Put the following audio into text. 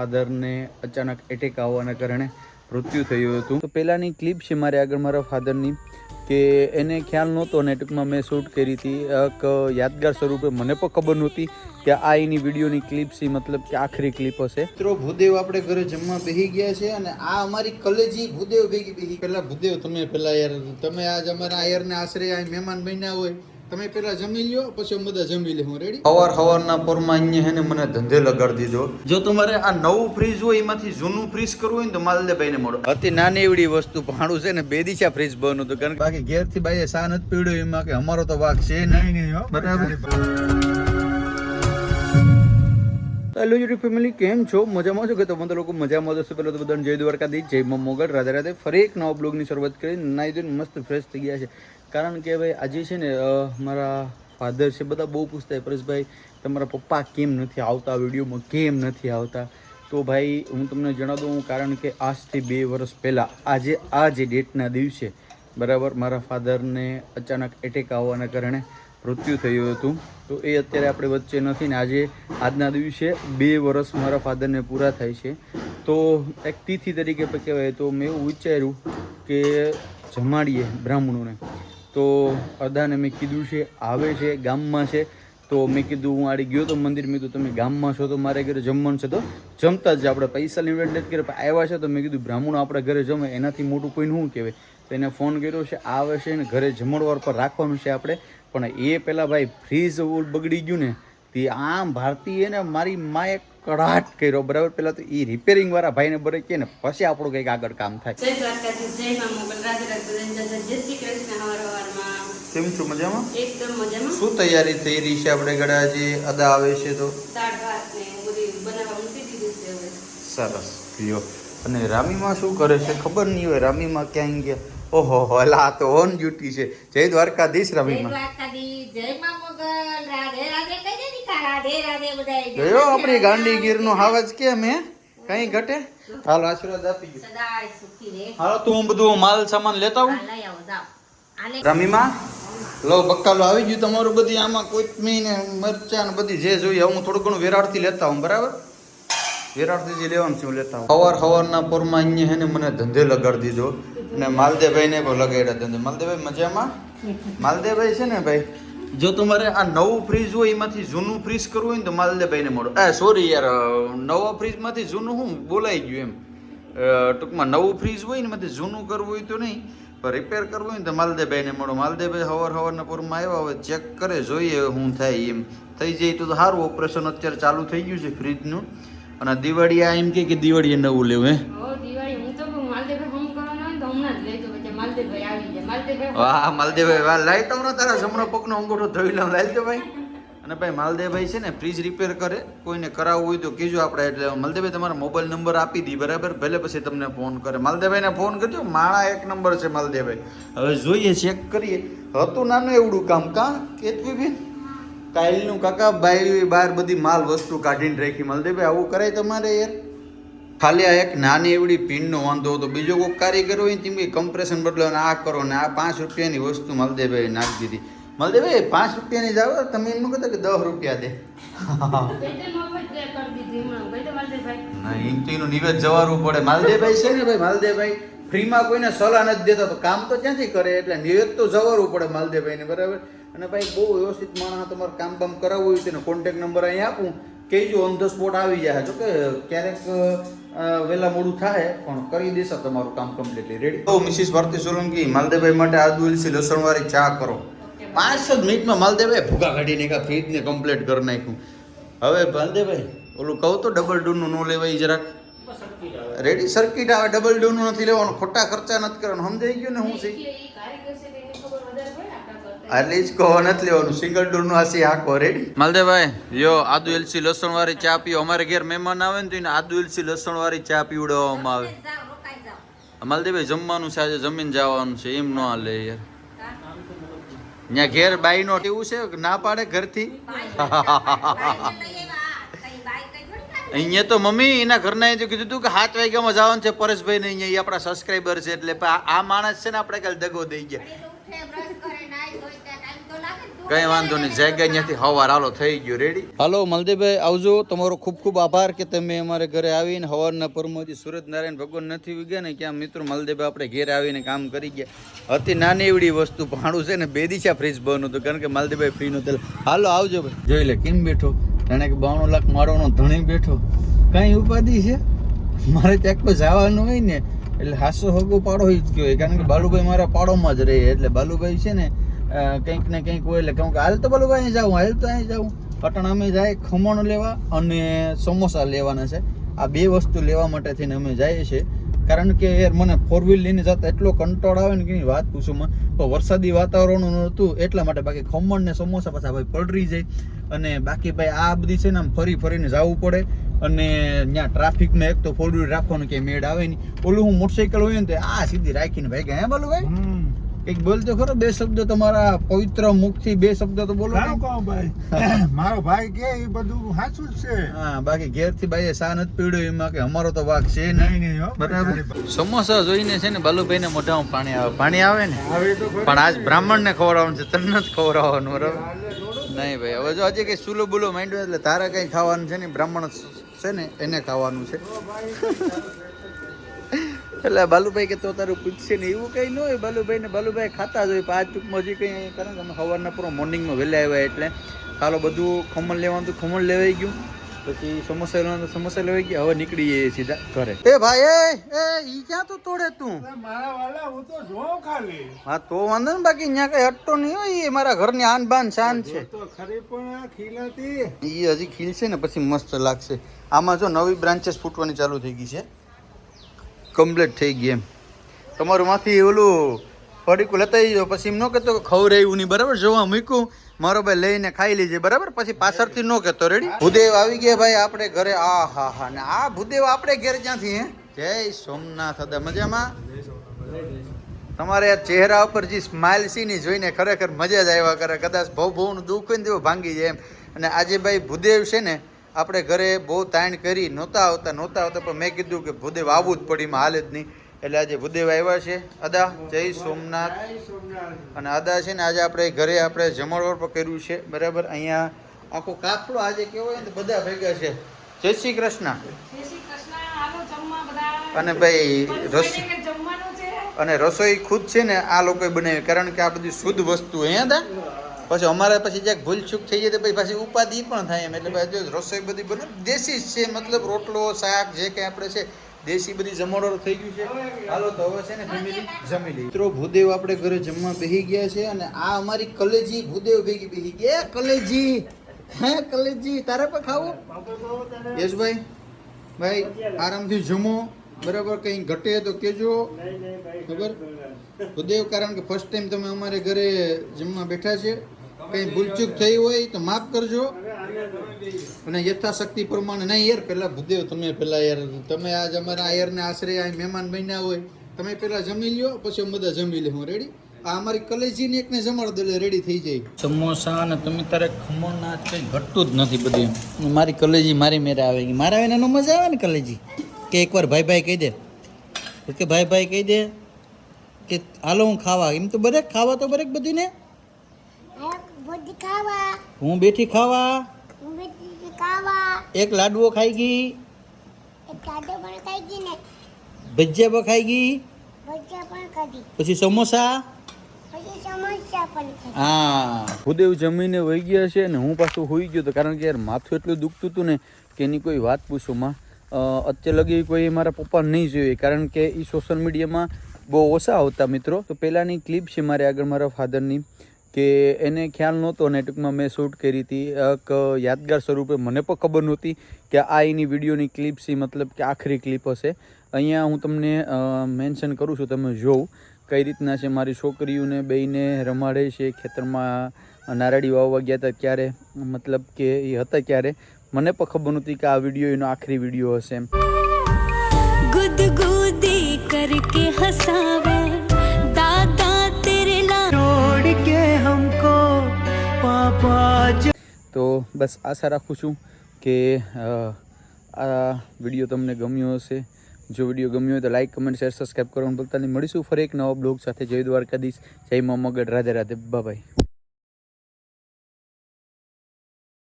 ફાધરને અચાનક એટેક આવવાના કારણે મૃત્યુ થયું હતું. તો પહેલાંની ક્લિપ છે મારે આગળ મારા ફાધરની કે એને ખ્યાલ નહોતો અને ટૂંકમાં મેં શૂટ કરી હતી. એક યાદગાર સ્વરૂપે મને પણ ખબર નહોતી કે આ એની વિડીયોની ક્લિપ છે, મતલબ કે આખરી ક્લિપ હશે. મિત્રો, ભૂદેવ આપણે ઘરે જમવા બેસી ગયા છે અને આ અમારી કલેજી ભૂદેવ ભેગી બેસી. પેલા ભૂદેવ, તમે પેલા યાર, તમે આજ અમારા આયરને આશરે આ મહેમાન બન્યા હોય. તમે પેલા જમી લ્યો પછી હું બધા જમી લે હું રેડી હવાર હવારના પોરમાં અહીંયા હે ને મને ધંધે લગાડી દીધો. જો તમારે આ નવું ફ્રીજ હોય એમાંથી જૂનું ફ્રીજ કરવું હોય ને તો માલદેભાઈને મળો. અતિ નાની એવડી વસ્તુ ભાણું છે ને બે દિશા ફ્રીજ બનવું હતું. કારણ કે બાકી ઘેરથી બાઈએ સા નથી પીડ્યો એમાં કે અમારો તો વાક છે નહીં. નહીં બરાબર. હેલો યુટ્યુબ ફેમિલી કેમ છો? મજામાં છો કે તમે તો લોકો મજામાં જશો પહેલાં તો બધાને જય દ્વારકાધીશ જય મા મોગલ. રાધે રાધે ફરી એક નવા બ્લોગની શરૂઆત કરી. નાઈ ધોઈને મસ્ત ફ્રેશ થઈ ગયા છે. કારણ કે ભાઈ, આજે છે ને મારા ફાધર છે, બધા બહુ પૂછતા પરેશભાઈ, તમારા પપ્પા કેમ નથી આવતા, વિડીયોમાં કેમ નથી આવતા? તો ભાઈ, હું તમને જણાવ દઉં, કારણ કે આજથી બે વર્ષ પહેલાં, આજે, આ જે ડેટના દિવસે, બરાબર, મારા ફાધરને અચાનક એટેક આવવાના કારણે મૃત્યુ થયું હતું. તો એ અત્યારે આપણે વચ્ચે નથી ને, આજે, આજના દિવસે બે વર્ષ મારા ફાધરને પૂરા થાય છે. તો એક તિથિ તરીકે કહેવાય, તો મેં એવું વિચાર્યું કે જમાડીએ બ્રાહ્મણોને. તો અદાને મેં કીધું છે, આવે છે, ગામમાં છે. તો મેં કીધું, હું આડી ગયો તો મંદિર. મેં કીધું, તમે ગામમાં છો તો મારે ઘરે જમવાનું છે. તો જમતા જ આપણે પૈસા લેવડ નથી કરે આવ્યા છે તો મેં કીધું, બ્રાહ્મણો આપણા ઘરે જમે, એનાથી મોટું કોઈને શું કહેવાય? તો એને ફોન કર્યો છે, આવે છે ને, ઘરે જમણવાર પર રાખવાનું છે આપણે. પણ એ પહેલાં ભાઈ ફ્રીજ બગડી ગયું ને, તે આમ ભારતીય ને મારી માએ કડાટ કર્યો, બરાબર? પહેલાં તો એ રિપેરિંગ વાળા ભાઈને બરે કે ને, પછી આપણું કંઈક આગળ કામ થાય. જય દ્વારકાધીશ, જય મા શ્રી કેમ છો? મજામાં? એકદમ મજામાં. શું તૈયારી થઈ રહી છે આપણે ગળા જે અદા આવે છે તો? ને સરસ લ્યો અને રામીમાં શું કરે છે? ખબર નહીં હોય રામીમાં ક્યાંય ગયા? ઓહો હલા આ તો ઓન ડ્યુટી છે. જય દ્વારકાધીશ રામીમાં. જય આપણી ગાંડી ગીરનો હાવજ કેમ હે? કઈ ઘટે? હાલો આશીર્વાદ આપી ગયો સદાય સુખી રહે. હાલો તું હું બધું માલ સામાન લેતા આલે રમીમાં? લો બક્કાલો આવી ગયું તમારું બધી, આમાં કોથમીર ને મરચા ને બધી જે જોઈએ, હું થોડું ઘણું વેરાળથી લેતા હું બરાબર? વેરાળથી જે લેવાનું છે, હું લેતા હું હવાર હવારના પોરમાં અહીંયા હે ને મને ધંધે લગાડી દીધો. અને માલદેવભાઈને પણ લગાડ્યા ધંધે. માલદેવભાઈ, મજામાં? માલદેવભાઈ છે ને ભાઈ, જો તમારે આ નવું ફ્રીજ હોય, એમાંથી જૂનું ફ્રીજ કરવું હોય ને તો માલદેવભાઈને મળો. એ સોરી યાર, નવા ફ્રીજમાંથી જૂનું હું બોલાઈ ગયું એમ. ટૂંકમાં નવું ફ્રીજ હોય ને એમાંથી જૂનું કરવું હોય તો નહીં. રિપેર કરવું હોય ને તો માલદેભાઈને મળો. માલદેભાઈ હવાર હવારના પૂરમાં આવ્યા હવે ચેક કરે જોઈએ શું થાય એમ. થઈ જાય તો સારું ઓપરેશન અત્યારે ચાલુ થઈ ગયું છે ફ્રીજનું અને દિવાળી આ એમ કે કે દિવાળીએ નવું લેવું હે? વાહ માલદેવભાઈ વાહ. લાઈ તો તારા જમણો પગનો અંગૂઠો ધોઈ લઉં લાઈ ભાઈ. અને ભાઈ માલદેવભાઈ છે ને ફ્રીજ રિપેર કરે, કોઈને કરાવવું હોય તો કહેજો આપણે એટલે માલદેવભાઈ તમારો મોબાઈલ નંબર આપી દી, બરાબર? ભલે પછી તમને ફોન કરે. માલદેવભાઈને ફોન કરજો. માળા એક નંબર છે માલદેવભાઈ. હવે જોઈએ ચેક કરીએ. હતું નાનું એવડું કામ. કાં? કેતવી બેન? કાયલનું કાકા ભાઈ બહાર બધી માલ વસ્તુ કાઢીને રાખી. માલદેવભાઈ, આવું કરાય તમારે યાર? ખાલી આ એક નાની એવડી પિનનો વાંધો હતો. બીજો કોઈ કારીગર હોય તેમ કંપ્રેશન બદલો ને આ કરો ને આ પાંચ રૂપિયાની વસ્તુ માલદેવભાઈ નાખી દીધી. માલદેવભાઈ પાંચ રૂપિયાની જાવ તમે એમ ન કહેતા કે દસ રૂપિયા દે. માલદેવભાઈ ના, એમ નિવેદ જવાનું પડે. માલદેવભાઈ છે ને ભાઈ, માલદેવભાઈ ફ્રીમાં કોઈને સલાહ નથી દેતા, તો કામ તો ક્યાંથી કરે? એટલે નિવેદ તો જવારવું પડે માલદેવભાઈને, બરાબર? અને ભાઈ, બહુ વ્યવસ્થિત માણસ તમારે કામ બામ કરાવવું હોય તેનો કોન્ટેક નંબર અહીં આપું. કહેજો ઓન ધ સ્પોટ આવી જાય. જો કે ક્યારેક વહેલા મોડું થાય, પણ કરી દેશો તમારું કામ કમ્પ્લીટલી રેડી તો, મિસિસ ભારતી સોલંકી, માલદેવભાઈ માટે આદુ દુલસી લસણવાળી ચા કરો. પાંચ જ મિનિટમાં માલદેવભાઈ ભૂકા કાઢીને કા ફ્રીજને કમ્પ્લીટ કરી નાખ્યું. હવે માલદેવભાઈ ઓલું કહું તો ડબલ ડૂનું ન લેવાય જરાક. રેડી સર્કિટ આવે ડબલ ડૂનું નથી લેવાનું. ખોટા ખર્ચા નથી કરવાનું. સમજાઈ ગયું ને હું છે એટલે જ કહો નથી લેવાનું. સિંગલ ડોરનું આસી હાકો રેડી માલદેવભાઈ યો આદુ એલસી લસણ વાળી ચા પીઓ. અમારે ઘેર મહેમાન આવે ને તો એને આદુ એલસી લસણ વાળી ચા પીવડાવવામાં આવે. માલદેવભાઈ જમવાનું છે આજે જમીન જવાનું છે. એમ ન હાલે યાર. ત્યાં ઘેર બાઈ નો એવું છે ના પાડે ઘરથી? અહીંયા તો મમ્મી એના ઘરના જો કીધું હતું કે સાત વાગ્યામાં જવાનું છે પરેશભાઈ ને અહીંયા એ આપણા સબસ્ક્રાઈબર છે એટલે આ માણસ છે ને આપણે કાલે દગો દઈ ગયા. ને કઈ વાંધો નહીં જગ્યા ત્યાંથી હવાર હાલો થઈ ગયો રેડી હાલો, મલદીભાઈ, આવજો. તમારો ખૂબ ખૂબ આભાર કે તમે અમારે ઘરે આવીને હવારના પરમોજી સુરત નારાયણ ભગવાન નથી ઉગ્યા ને ક્યાં મિત્રો મલદીભાઈ આપણે ઘેર આવીને કામ કરી ગયા. અતિ નાની એવડી વસ્તુ ભાણું છે ને, બે દિશા ફ્રીજ બનવું હતું, કારણ કે મલદીભાઈ ફ્રી તેલ હાલો, આવજો ભાઈ. જોઈ લે, કેમ બેઠો? જાણે કે બાણું લાખ માળોનો ધણી બેઠો. કઈ ઉપાધિ છે? મારે ત્યાં કોઈ જવાનું હોય ને, એટલે હાસો હગો પાડો જ કયો હોય કારણ કે બાલુભાઈ મારા પાડોમાં જ રહે, એટલે બાલુભાઈ છે ને કંઈક ને કંઈક હોય એટલે કહું કે હાલ તો બોલું અહીં જાઉં, હાલ તો અહીં જાઉં. પટણ અમે જાય ખમણ લેવા અને સમોસા લેવાના છે. આ બે વસ્તુ લેવા માટે થઈને અમે જઈએ છીએ. કારણ કે યાર મને ફોર વ્હીલ લઈને જતા એટલો કંટોળ આવે ને કે વાત પૂછું માં તો વરસાદી વાતાવરણ નહોતું એટલા માટે બાકી ખમણ ને સમોસા પાછા ભાઈ પલરી જાય. અને બાકી ભાઈ આ બધી છે ને આમ ફરી ફરીને જવું પડે. અને ત્યાં ટ્રાફિકમાં એક તો ફોર વ્હીલ રાખવાનું કે મેળ આવે નહીં. ઓલું હું મોટરસાઇકલ હોય ને તો આ સીધી રાખીને ભાઈ ગયા હે બાલુભાઈ બોલ તો ખરો બે શબ્દ તમારા પવિત્ર મુખથી બે શબ્દ તો બોલો કહો ભાઈ. મારો ભાઈ કે એ બધું સાચું જ છે. હા બાકી ઘેરથી બાઈએ સા નથી પીડ્યો એમાં કે અમારો તો વાક છે નહીં નહીં બરાબર? સમોસા જોઈને છે ને બાલુભાઈ ને મોઢામાં પાણી આવે. પાણી આવે ને? પણ આજ બ્રાહ્મણ ને ખવડાવવાનું છે તને નથી ખવડાવવાનું બરાબર? નહીં ભાઈ હવે જો હજી કઈ સુલો બુલો માંડ્યો એટલે તારે કઈ ખાવાનું છે ને બ્રાહ્મણ છે ને એને ખાવાનું છે. એટલે બાલુભાઈ કે તો તારું પૂછશે ને એવું કંઈ ન હોય. બાલુભાઈ ને બાલુભાઈ ખાતા જ હોય. પાંચ ટૂંકમાં હજી કંઈ કારણ કે અમે સવારના પૂરો મોર્નિંગમાં વહેલા આવ્યા એટલે ચાલો બધું ખમણ લેવાનું હતું. ખમણ લેવાઈ ગયું. પછી સમોસા લેવાનું સમોસા લેવાઈ ગયા. હવે નીકળી જઈએ સીધા ઘરે. એ ભાઈ એ એ ઈ ક્યાં તું તોડે તું? મારા વાલા હું તો જોઉં ખાલી. હા તો વાંધો ને બાકી અહીંયા કઈ હટતો નહીં હોય. એ મારા ઘરની આન બાન શાન છે. તો ખરી પણ આ ખીલાતી. એ હજી ખીલશે ને પછી મસ્ત લાગશે. આમાં જો નવી બ્રાન્ચેસ ફૂટવાની ચાલુ થઈ ગઈ છે. કમ્પ્લીટ થઈ ગઈ એમ. તમારું માંથી ઓલું પડીકું લેતા જજો. પછી એમ ન કહેતો કે ખવડાવ્યું નહીં. બરાબર? જોવા મૂક્યું. મારો ભાઈ લઈને ખાઈ લેજે. બરાબર? પછી પાછળથી ન કહેતો. રેડી ભૂદેવ આવી ગયા ભાઈ આપણે ઘરે. આ હા. હા ને આ ભૂદેવ આપણે ઘેર ક્યાંથી હે? જય સોમનાથ હતા મજામાં? તમારે ચહેરા ઉપર જે સ્માઇલ છે ને જોઈને ખરેખર મજા જ આવ્યા કરે. કદાચ બહુ બહુનું દુઃખ હોય ને ભાંગી જાય એમ. અને આજે ભાઈ ભૂદેવ છે ને આપણે ઘરે બહુ તાણ કરી નહોતા આવતા નહોતા આવતા પણ મેં કીધું કે ભૂદેવ આવવું જ પડી માં હાલ જ નહીં. એટલે આજે ભૂદેવ આવ્યા છે. અદા જય સોમનાથ. અને અદા છે ને આજે આપણે ઘરે આપણે જમણવાર પર કર્યું છે. બરાબર? અહીંયા આખો કાફલો આજે કેવો હોય ને બધા ભેગા છે. જય શ્રી કૃષ્ણ. અને ભાઈ રસ અને રસોઈ ખુદ છે ને આ લોકોએ બનાવી. કારણ કે આ બધી શુદ્ધ વસ્તુ હે દા પછી અમારે પછી જ્યાંક ભૂલચૂક થઈ જાય તો પછી પાછી ઉપાધિ પણ થાય એમ. એટલે જો રસોઈ બધી બને. દેશી જ છે, મતલબ રોટલો, શાક, જે કંઈ આપણે છે, દેશી બધી જમણવાર થઈ ગયું છે. હાલો, તો હવે છે ને ફેમિલી જમી લઈ મિત્રો, ભૂદેવ આપણે ઘરે જમવા બેસી ગયા છે અને આ અમારી કલેજી, ભૂદેવ ભેગી બેસી ગયા. કલેજી, હે કલેજી, તારે પણ ખાવું? યશભાઈ, ભાઈ, આરામથી જમો. બરાબર, કંઈ ઘટે તો કેજો ખબર? ભૂદેવ, કારણ કે ફર્સ્ટ ટાઈમ તમે અમારે ઘરે જમવા બેઠા છે. કંઈ ભૂલચૂક થઈ હોય તો માફ કરજો. અને યથાશક્તિ પ્રમાણે નહીં યાર પહેલાં ભૂદેવ તમે પહેલાં યાર તમે આજ અમારા આ યારને આશરે આ મહેમાન બન્યા હોય તમે પહેલાં જમી લ્યો પછી અમે બધા જમી લે હું રેડી આ અમારી કલેજીને એકને જમાડ દે રેડી થઈ જાય. સમોસા અને તમે તારે ખમણ ના કંઈ ઘટતું જ નથી બધું એમ. મારી કલેજી મારી મેરે આવે મારા આવે એનો મજા આવે ને કલેજી? કે એકવાર ભાઈ ભાઈ કહી દે. કે ભાઈ ભાઈ કહી દે કે હાલો હું ખાવા. એમ તો બરેક ખાવા તો બરેક બધીને બધી ખાવા. હું બેઠી ખાવા. બધી ખાવા. એક લાડવો ખાઈ ગઈ. એક લાડવો પણ ખાઈ ગઈ ને. ભજીયા પણ ખાઈ ગઈ. ભજીયા પણ ખાધી. પછી સમોસા. પછી સમોસા પણ ખાધી. હા. ભૂદેવ જમીને વહી ગયા છે ને હું પાછું હોઈ ગયો તો કારણ કે યાર માથું એટલું દુખતું હતું ને કે એની કોઈ વાત પૂછો માં. અ, લગી કોઈ મારા પપ્પા નહીં જોઈએ કારણ કે એ સોશિયલ મીડિયામાં બહુ ઓછા આવતા મિત્રો. તો પહેલાંની ક્લિપ છે મારે આગળ મારા ફાધરની કે એને ખ્યાલ નહોતો અને ટૂંકમાં મેં શૂટ કરી હતી. એક યાદગાર સ્વરૂપે મને પણ ખબર નહોતી કે આ એની વિડીયોની ક્લિપ છે, મતલબ કે આખરી ક્લિપ હશે. અહીંયા હું તમને મેન્શન કરું છું, તમે જોઉં કઈ રીતના છે મારી છોકરીઓને બેને રમાડે છે, ખેતરમાં નારળી વાવવા ગયા હતા ક્યારે મતલબ કે એ હતા ક્યારે મને પણ ખબર નહોતી કે આ વીડિયો એનો આખરી વીડિયો હશે ગુદ કરકે હસા તો બસ આશા રાખું છું કે આ વીડિયો તમને ગમ્યો હશે. જો વીડિયો ગમ્યો હોય તો લાઈક કમેન્ટ શેર સબસ્ક્રાઈબ કરવાનું ભૂલતા મળીશું ફરી એક નવા બ્લોગ સાથે. જય દ્વારકાધીશ. જય મા મગઢ રાધે રાધે. બાય